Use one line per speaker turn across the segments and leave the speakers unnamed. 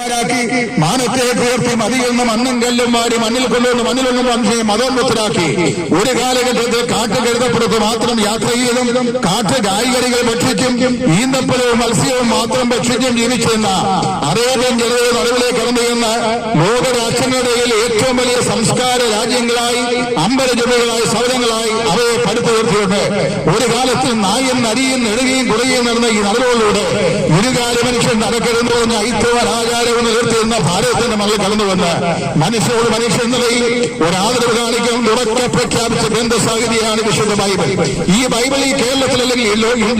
ാക്കി മാനത്തെ പുലർത്തി മതിയിൽ നിന്ന് മണ്ണും കല്ലും വാരി മണ്ണിൽ കൊണ്ടുവന്ന് മണ്ണിലൊന്നും വംശയെ മതോന്മുത്തരാക്കി ഒരു കാലഘട്ടത്തിൽ കാട്ട് കരുതപ്പെടുത്ത് മാത്രം യാത്ര ചെയ്തും കാട്ട് കായികരികൾ ഭക്ഷിക്കും ഈന്തപ്പഴവും മത്സ്യവും മാത്രം ഭക്ഷിക്കും ജീവിച്ചിരുന്ന അറേബ്യൻ ജനതയുടെ നടുവിലേക്ക് കടന്നു ചെന്ന ലോകരാഷ്ട്രങ്ങളുടെ ഇടയിൽ ഏറ്റവും വലിയ സംസ്കാര രാജ്യങ്ങളായി അമ്പലജുമകളായി സൗരങ്ങളായി അവയെ പടുത്തുയർത്തിയുണ്ട് ഒരു കാലത്ത് നായും നരിയും നെടുകയും കുറയുകയും നടന്ന ഈ നടുവിലൂടെ ഇരുകാല മനുഷ്യൻ നടക്കരുതെന്ന് പറഞ്ഞ ഐത്തവ ആചാരവും നിലർത്തിയിരുന്ന ഭാരതത്തിന്റെ കടന്നു വന്ന് മനുഷ്യരോട് മനുഷ്യ നിലയിൽ ഒരാദരവ് കാണിക്കാൻ ഉറക്കെ പ്രഖ്യാപിച്ച ഗ്രന്ഥസാഹിതിയാണ് വിശുദ്ധ ബൈബിൾ. ഈ ബൈബിൾ ഈ കേരളത്തിൽ അല്ലെങ്കിൽ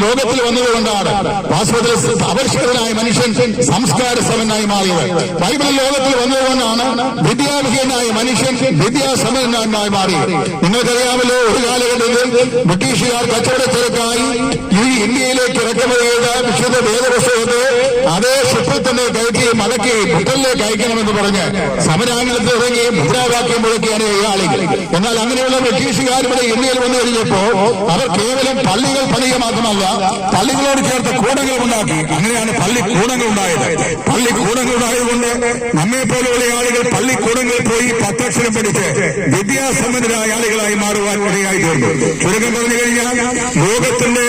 ലോകത്തിൽ വന്നതുകൊണ്ടാണ് വാസ്തവത്തിൽ അപരിഷ്കൃതനായ മനുഷ്യൻ സംസ്കാര സമനായി മാറിയത്. ബൈബിൾ ലോകത്തിൽ വന്നതുകൊണ്ടാണ് വിദ്യാവിഹീനായ മനുഷ്യൻ വിദ്യാസമനായി മാറിയത്. നിങ്ങൾക്കറിയാമല്ലോ ഒരു കാലഘട്ടത്തിൽ ബ്രിട്ടീഷുകാർ കച്ചവടച്ചരക്കായി ഈ ഇന്ത്യയിലേക്ക് ഇറക്കുമതി ചെയ്ത വിശുദ്ധ വേദപുസ്തകത്തെ അതേ ഷിപ്പിൽ തന്നെ കയറ്റി മലക്കി ബ്രിട്ടനിലേക്ക് അയക്കണമെന്ന് പറഞ്ഞ് സമരാംഗണത്തിൽ ഇറങ്ങി മുദ്രാവാക്യം മുഴക്കിയാണ് ഈ ആളുകൾ എന്നാൽ അങ്ങനെയുള്ള ബ്രിട്ടീഷുകാർ ഇവിടെ ഇന്ത്യയിൽ വന്നു കഴിഞ്ഞപ്പോ അവർ കേവലം പള്ളികൾ പണിയുക മാത്രമല്ല പള്ളികളോട് ചേർത്ത് കൂടങ്ങൾ ഉണ്ടാക്കി. അങ്ങനെയാണ് പള്ളി കൂടങ്ങൾ ഉണ്ടായത്. പള്ളി കൂടങ്ങൾ ഉണ്ടായതുകൊണ്ട് നമ്മെ പോലെയുള്ള ആളുകൾ പള്ളി കൂടങ്ങളിൽ പോയി പത്തക്ഷരം പഠിച്ച് വിദ്യാസമ്പന്നരായ ആളുകളായി മാറുവാൻ ഇടയായി തീർന്നു. ചുരുക്കം പറഞ്ഞു കഴിഞ്ഞാൽ ലോകത്തിന്റെ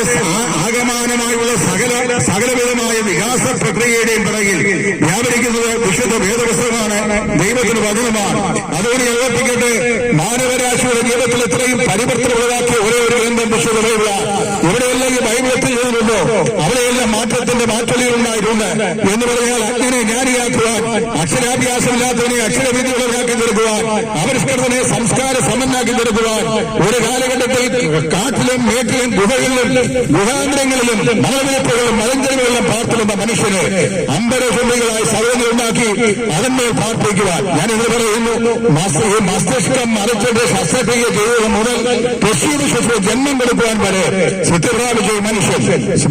ആകമാനമായുള്ള സകല സകലവിധമായ വികാസ പ്രക്രിയയുടെയും പിറകിൽ വ്യാപരിക്കുന്നത് വിശുദ്ധ വേദപുസ്തകമാണ് ദൈവത്തിന് വചനമാണ്. അതുകൊണ്ട് ഓർപ്പിക്കട്ടെ മാനവരാശിയുടെ ജീവിതത്തിൽ ഇത്രയും പരിവർത്തനം ഉളവാക്കിയ ഒരേ ഒരു ഗ്രന്ഥം വിശുദ്ധതയുള്ള എവിടെയെല്ലാം ഈ ബൈബിൾ എത്തിച്ചതുണ്ടോ അവിടെയെല്ലാം മാറ്റത്തിന്റെ മാറ്റൊലികൾ ഉണ്ടായിട്ടുണ്ട് എന്ന് പറഞ്ഞാൽ അങ്ങനെ ജ്ഞാനിയാക്കുവാൻ അക്ഷരാഭ്യാസമില്ലാത്തവനെ അക്ഷരവിദ്യയുള്ളവരാക്കി തീർക്കുവാൻ അപരിഷ്കൃതനെ സംസ്കാര സമ്പന്നാക്കി തീർക്കുവാൻ ഒരു കാലഘട്ടത്തിൽ കാട്ടിലും മേട്ടിലും ഗുഹകളിലും ഗുഹാന്തരങ്ങളിലും മലനിരപ്പുകളിലും മലഞ്ചെരുവുകളിലും പാർത്തിരുന്ന മനുഷ്യന് അമ്പരസുന്ദികളായ സൗകര്യങ്ങൾ ഉണ്ടാക്കി അതിന്മേൽ പാർപ്പിക്കുവാൻ. ഞാൻ ഇത് പറയുന്നു മസ്തിഷ്കം മറിച്ചിട്ട് ശസ്ത്രക്രിയ ചെയ്തത് മുതൽ കൃഷിയുടെ ശിശു ജന്മം കൊടുക്കുവാൻ വരെ സിദ്ധി പ്രാപിച്ച ഈ മനുഷ്യൻ.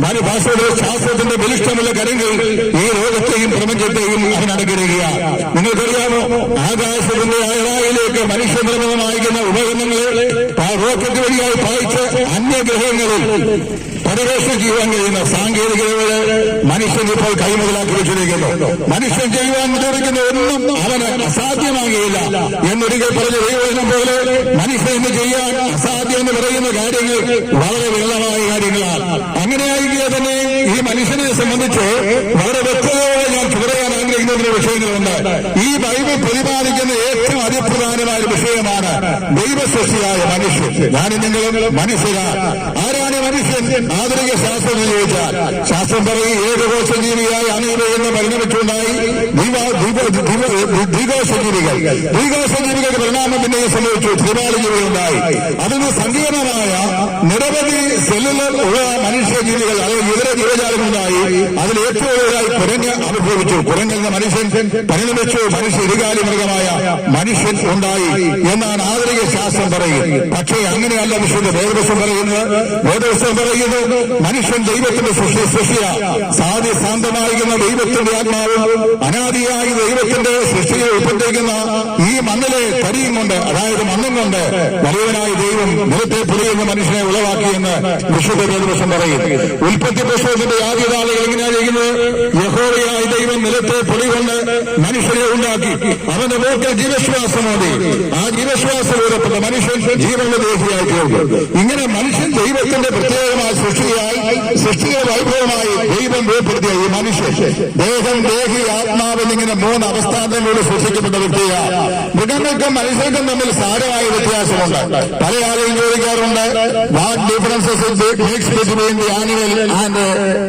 മനുഭാഷയുടെ ശാസ്ത്രത്തിന്റെ ബലിഷ്ടമുള്ള കരങ്ങൾ ഈ ലോകത്തെയും പ്രപഞ്ചത്തെയും അവൻ നിങ്ങൾക്കറിയാമോ ആകാശത്തിന്റെ അയറായിലേക്ക് മനുഷ്യനിർമ്മിതമായിരിക്കുന്ന ഉപകരണങ്ങളെ പാ- റോക്കറ്റ് വഴിയായി പായിച്ച് അന്യഗ്രഹങ്ങളിൽ പരിവേഷം ചെയ്യുവാൻ കഴിയുന്ന സാങ്കേതികതകളെ മനുഷ്യൻ ഇപ്പോൾ കൈമുതലാക്കി വെച്ചിരിക്കുന്നു. മനുഷ്യൻ ചെയ്യുവാൻ ചോദിക്കുന്ന ഒന്നും അവന് അസാധ്യമാകുകയില്ല. എന്നൊരിക്കൽ പറഞ്ഞ ദൈവവചനം പോലെ മനുഷ്യൻ ഇന്ന് ചെയ്യാൻ അസാധ്യം എന്ന് പറയുന്ന കാര്യങ്ങൾ വളരെ വിരളമായ കാര്യങ്ങളാണ്. അങ്ങനെയായിരിക്കുക തന്നെ ഈ മനുഷ്യനെ സംബന്ധിച്ച് വളരെ വ്യക്തതയോടെ ഞാൻ പറയാൻ ആഗ്രഹിക്കുന്ന വിഷയങ്ങളുണ്ട്. ഈ ബൈബിൾ പ്രതിപാദിക്കുന്ന ഏറ്റവും അതിപ്രധാനമായ ഒരു വിഷയമാണ് ദൈവസൃഷ്ടിയായ മനുഷ്യൻ. ഞാനും നിങ്ങളും മനുഷ്യരാണ് ആ ആധുനിക ശാസ്ത്രം ചോദിച്ചാൽ ശാസ്ത്രം പറയും ഏകകോശ ജീവിയായി അണീവ എന്ന് പരിണമിച്ചുണ്ടായി ജീവികൾ. ഭീകര ജീവികളുടെ പരിണാമത്തിന്റെ സംഭവിച്ചു ത്രിപാളി ജീവികളുണ്ടായി. അതിന് സങ്കീർണമായ നിരവധി സെല്ലുകൾ ഉള്ള മനുഷ്യ ജീവികൾ അല്ലെങ്കിൽ ഇതര ജീവജാലങ്ങളുണ്ടായി. അതിൽ ഏറ്റവും കൂടുതലായി കുരങ്ങ് അനുഭവിച്ചു. കുരങ്ങെന്ന മനുഷ്യൻ പരിണമിച്ചു. മനുഷ്യ ഇരുകാലി മൃഗമായ മനുഷ്യൻ ഉണ്ടായി എന്നാണ് ആധുനിക ശാസ്ത്രം പറയുന്നത്. പക്ഷേ അങ്ങനെയല്ല വിശ്വന്റെ വേദവസ്വം പറയുന്നത്. വേദവസ്വം പറയുന്നു മനുഷ്യൻ ദൈവത്തിന്റെ സൃഷ്ടി സൃഷ്ടിയ. സാധ്യ ശാന്തമായിരിക്കുന്ന ദൈവത്തിന്റെ ആത്മാവും അനാദിയായി ദൈവത്തിന്റെ സൃഷ്ടിയെ ഉൾപ്പെട്ടിരിക്കുന്ന ഈ മണ്ണിലെ കരിയും കൊണ്ട് അതായത് മണ്ണും കൊണ്ട് വലിയവനായ ദൈവം മുഖത്തെ പുലിയുന്ന മനുഷ്യനെ ഉളവാക്കിയെന്ന് വിശുദ്ധ വേദവസം പറയും. ഉൽപ്പത്തി പുസ്തകത്തിന്റെ ആദ്യതാളുകൾ എങ്ങനെയാണ് ചെയ്യുന്നത്? യഹോവയായ ദൈവം നിലത്തെ പൊടി കൊണ്ട് മനുഷ്യരെ ഉണ്ടാക്കി. അവന്റെ മൂക്കിൽ ജീവശ്വാസം മതി ആ ജീവശ്വാസം മനുഷ്യൻ ജീവന്റെ ദേഹിയായി തീർന്നു ഇങ്ങനെ മനുഷ്യൻ ദൈവത്തിന്റെ പ്രത്യേകമായ സൃഷ്ടിയായി സൃഷ്ടിയുടെ വൈഭവമായി ദൈവം രൂപപ്പെടുത്തിയ ഈ മനുഷ്യൻ. ദേഹം ദേഹി ആത്മാവ് എന്നിങ്ങനെ മൂന്ന് അവസ്ഥാന്തങ്ങളിലൂടെ സൃഷ്ടിക്കപ്പെട്ട വ്യക്തിയാണ് മൃഗങ്ങൾക്കും മനുഷ്യർക്കും തമ്മിൽ സാരമായ വ്യത്യാസമുണ്ട്. പല ആളുകളും ചോദിക്കാറുണ്ട് what differences the animal and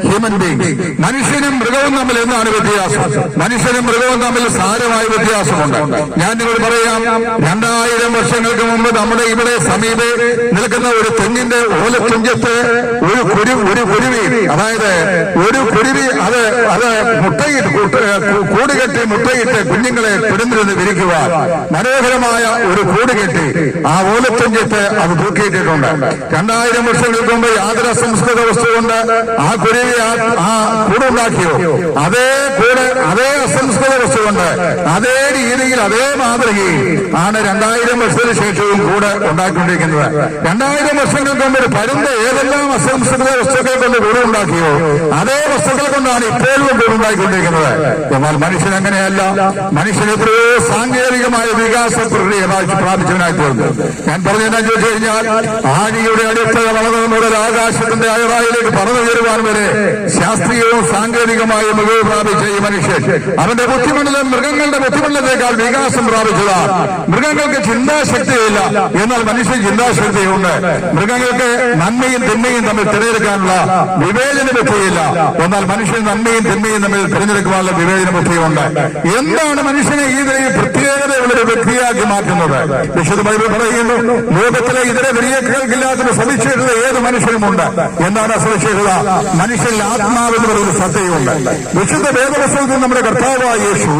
human being മനുഷ്യനും മൃഗവും തമ്മിൽ എന്താണ് വ്യത്യാസം? മനുഷ്യനും മൃഗവും തമ്മിൽ സാരമായ വ്യത്യാസമുണ്ട്. ഞാൻ നിങ്ങളോട് പറയാം രണ്ടായിരം വർഷങ്ങൾക്ക് മുമ്പ് നമ്മുടെ ഇവിടെ സമീപെ നിൽക്കുന്ന ഒരു തെങ്ങിന്റെ ഓലത്തുഞ്ചത്ത് ഒരു കുരു ഒരു കുരുവി അതായത് ഒരു കുരുവി അത് അത് മുട്ടയിട്ട് കൂട്ട്- കൂട് കെട്ടി മുട്ടയിട്ട് കുഞ്ഞുങ്ങളെ പിടുന്നിരുന്ന് വിരിക്കുവാൻ മനോഹരമായ ഒരു കൂട് കെട്ടി ആ ഓലത്തഞ്ചത്ത് അത് തൂക്കിയിട്ടിട്ടുണ്ട്. രണ്ടായിരം വർഷങ്ങൾക്ക് മുമ്പ് യാതൊരു അസംസ്കൃത വസ്തു കൊണ്ട് ആ കുരുവി ആ- കൂടുണ്ടാക്കിയോ അതേ കൂട് അതേ അസംസ്കൃത വസ്തു കൊണ്ട് അതേ രീതിയിൽ അതേ മാതൃകയിൽ ആണ് രണ്ടായിരം വർഷത്തിന് ശേഷവും കൂട് ഉണ്ടാക്കിക്കൊണ്ടിരിക്കുന്നത്. രണ്ടായിരം വർഷങ്ങൾക്ക് മുമ്പ് പരുന്ത് ഏതെല്ലാം അസംസ്കൃത വസ്തുക്കൾ കൊണ്ട് കൂടുണ്ടാക്കിയോ അതേ വസ്തുക്കൾ കൊണ്ടാണ് ഇപ്പോഴും കൂടുണ്ടാക്കിക്കൊണ്ടിരിക്കുന്നത് എന്നാൽ മനുഷ്യൻ അങ്ങനെയല്ല. മനുഷ്യൻ എത്രയോ സാങ്കേതികമായ വികാസ പ്രക്രിയ പ്രാപിച്ചവനായി തീർന്നു. ഞാൻ പറഞ്ഞതെന്നു ചോദിച്ചു കഴിഞ്ഞാൽ ആനിയുടെ അടുത്ത വളർന്നു മുതൽ ആകാശത്തിന്റെ അയറായിലേക്ക് പറന്നു കയറുവാൻ വരെ ശാസ്ത്രീയവും സാങ്കേതികമായ മികവ് പ്രാപിച്ച ഈ മനുഷ്യൻ. അവന്റെ ബുദ്ധിമണ്ഡലം മൃഗങ്ങളുടെ ബുദ്ധിമണ്ഡലത്തെക്കാൾ വികാസം പ്രാപിച്ചതാണ് മൃഗങ്ങൾക്ക് ചിന്താശക്തിയില്ല. എന്നാൽ മനുഷ്യൻ ചിന്താശക്തിയുണ്ട്. മൃഗങ്ങൾക്ക് നന്മയും തിന്മയും തമ്മിൽ തിരഞ്ഞെടുക്കാനുള്ള വിവേചന ബുദ്ധിയില്ല. എന്നാൽ മനുഷ്യൻ നന്മയും തിന്മയും തമ്മിൽ തിരഞ്ഞെടുക്കാനുള്ള വിവേചന ബുദ്ധിയുണ്ട്. എന്താണ് മനുഷ്യനെ ഈ നിലയിൽ പ്രത്യേകത ഒരു വ്യക്തിയാക്കി മാറ്റുന്നത്. വിശുദ്ധ ബൈബിൾ പറയുന്നു ലോകത്തിലെ ഇതര ക്രിയകൾക്കില്ലാത്ത സവിശേഷത ഏത് മനുഷ്യനുമുണ്ട്? എന്താണ് സവിശേഷത? മനുഷ്യനിൽ ആത്മാവെന്ന് പറയുന്ന സത്യമുണ്ട് വിശുദ്ധ വേദവസ്തുത്തിൽ നമ്മുടെ കർത്താവായ യേശു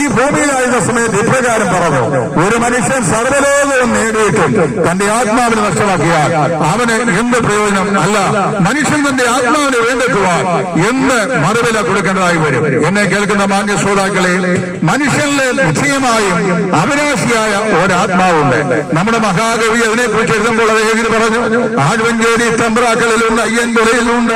ഈ ഭൂമിയിലായിരുന്ന സമയത്ത് ഇപ്രകാരം പറഞ്ഞു ഒരു മനുഷ്യൻ സർവലോകവും നേടിയിട്ടും തന്റെ ആത്മാവിനെ നഷ്ടമാക്കിയാൽ അവന് എന്ത് പ്രയോജനം? അല്ല മനുഷ്യൻ തന്റെ ആത്മാവിനെ വേണ്ടെത്തുവാൻ എന്ത് മറുവില കൊടുക്കേണ്ടതായി വരും? എന്നെ കേൾക്കുന്ന മാന്യ ശ്രോതാക്കളെ മനുഷ്യനിലെ നിശ്ചയമായും അവിനാശിയായ ഒരാത്മാവുണ്ട്. നമ്മുടെ മഹാകവി അതിനെക്കുറിച്ച് എഴുതുമ്പോൾ അദ്ദേഹം പറഞ്ഞു ആഴ്വഞ്ചേരി തമ്പ്രാക്കളിലുണ്ട് അയ്യൻപുരയിലുണ്ട്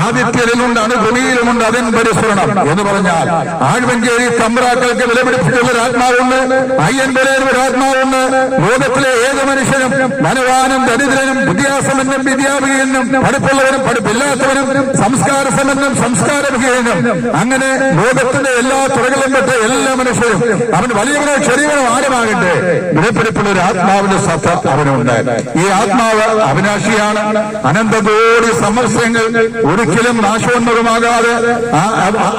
ആദിത്യരിലുണ്ട് അണുഭൂമിയിലുമുണ്ട് അതിൻ പരിസ്മരണം എന്ന് പറഞ്ഞാൽ ആഴ്വഞ്ചേരി തമ്പ്രാക്കൾക്ക് വിലപിടിപ്പിച്ചുള്ള ഒരാത്മാവുണ്ട് അയ്യൻപുരയിൽ ഒരാത്മാവുണ്ട് ലോകത്തിലെ ഏത് മനുഷ്യനും ധനവാനും ദരിദ്രനും വിദ്യാസമ്പന്നും വിദ്യാവിഹീനും പഠിപ്പുള്ളവനും പഠിപ്പില്ലാത്തവനും സംസ്കാര സമ്പന്നം സംസ്കാരവിഹീനും അങ്ങനെ ലോകത്തിന്റെ എല്ലാ തുറകളും പെട്ട എല്ലാ മനുഷ്യരും അവൻ വലിയവനോ ചെറിയവനോ ആരുമാകട്ടെ? വിലപ്പെടുപ്പുള്ള ഒരു ആത്മാവിന്റെ സത്ത അവനുണ്ട് ഈ ആത്മാവ് അവിനാശിയാണ് അനന്തകോടി സമസ്യങ്ങൾ ഒരിക്കലും നാശോന്മുഖമാകാതെ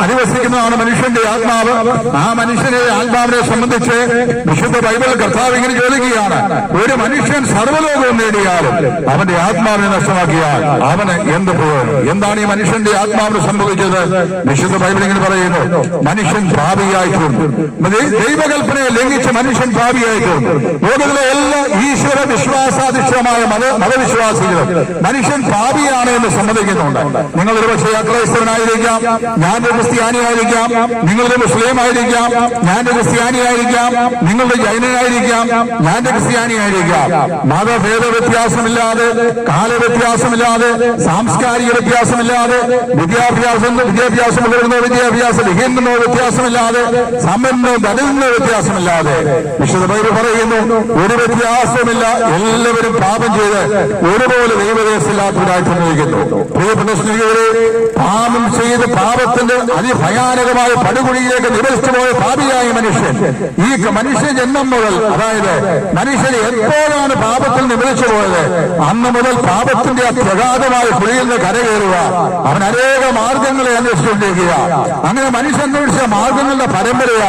അനുവസിക്കുന്നതാണ് മനുഷ്യന്റെ ആത്മാവ്. ആ മനുഷ്യനെ ആത്മാവിനെ സംബന്ധിച്ച് വിശുദ്ധ ബൈബിൾ കർത്താവ് ഇങ്ങനെ ചോദിക്കുകയാണ്. ഒരു മനുഷ്യൻ സർവലോകവും നേടിയാലും അവന്റെ ആത്മാവിനെ നഷ്ടമാക്കിയാൽ അവന് എന്ത് പ്രയോജനം? എന്താണ് ഈ മനുഷ്യന്റെ ആത്മാവിന് സംഭവിച്ചത്? വിശുദ്ധ ബൈബിൾ ഇങ്ങനെ പറയുന്നു. മനുഷ്യൻ ഭാവിയായിട്ടുണ്ട് ദൈവകൽപ്പനയെ ലംഘിച്ച് മനുഷ്യൻ ഭാവിയായിട്ടുണ്ട് ലോകത്തിലെ എല്ലാ ഈശ്വര വിശ്വാസാധിഷ്ഠമായ മത മതവിശ്വാസികളും മനുഷ്യൻ പാപിയാണ് എന്ന് സമ്മതിക്കുന്നുണ്ട്. നിങ്ങൾ ഒരു പക്ഷേ അക്രൈസ്തവനായിരിക്കാം ഞാനൊരു ക്രിസ്ത്യാനിയായിരിക്കാം നിങ്ങളൊരു മുസ്ലിം ആയിരിക്കാം ഞാനൊരു ക്രിസ്ത്യാനിയായിരിക്കാം നിങ്ങളുടെ ജൈനനായിരിക്കാം ഞാനൊരു ക്രിസ്ത്യാനിയായിരിക്കാം. മതഭേദ വ്യത്യാസമില്ലാതെ കാലവ്യത്യാസമില്ലാതെ സാംസ്കാരിക വ്യത്യാസമില്ലാതെ വിദ്യാഭ്യാസം വിദ്യാഭ്യാസം വിദ്യാഭ്യാസം വിഹീനോ വ്യത്യാസമില്ലാതെ സമ്പന്നോ ദരിദ്രനോ വ്യത്യാസമില്ലാതെ വിശുദ്ധ ബൈബിൾ പറയുന്നു ഒരു വ്യത്യാസമില്ല എല്ലാവരും പാപം ചെയ്ത് ഒരുപോലെ ദൈവദേശമില്ലാത്തവരായി സമ്മതിക്കുന്നു പ്രിയപ്പെട്ട പാപം ചെയ്ത് പാപത്തിന്റെ അതിഭയാനകമായ പടുകുഴിയിലേക്ക് നിവസിച്ചു പോയ പാപിയായ മനുഷ്യൻ ഈ മനുഷ്യ ജന്മം മുതൽ അതായത് മനുഷ്യൻ എപ്പോഴാണ് പാപത്തിൽ നിവസിച്ചു പോയത്? അന്ന് മുതൽ പാപത്തിന്റെ അത്യഗാധമായ കുഴിയിൽ നിന്ന് കരകയറുക. അവൻ അനേക മാർഗങ്ങളെ അന്വേഷിച്ചുകൊണ്ടിരിക്കുക. അങ്ങനെ മനുഷ്യൻ അന്വേഷിച്ച മാർഗങ്ങളുടെ പരമ്പരയാണ്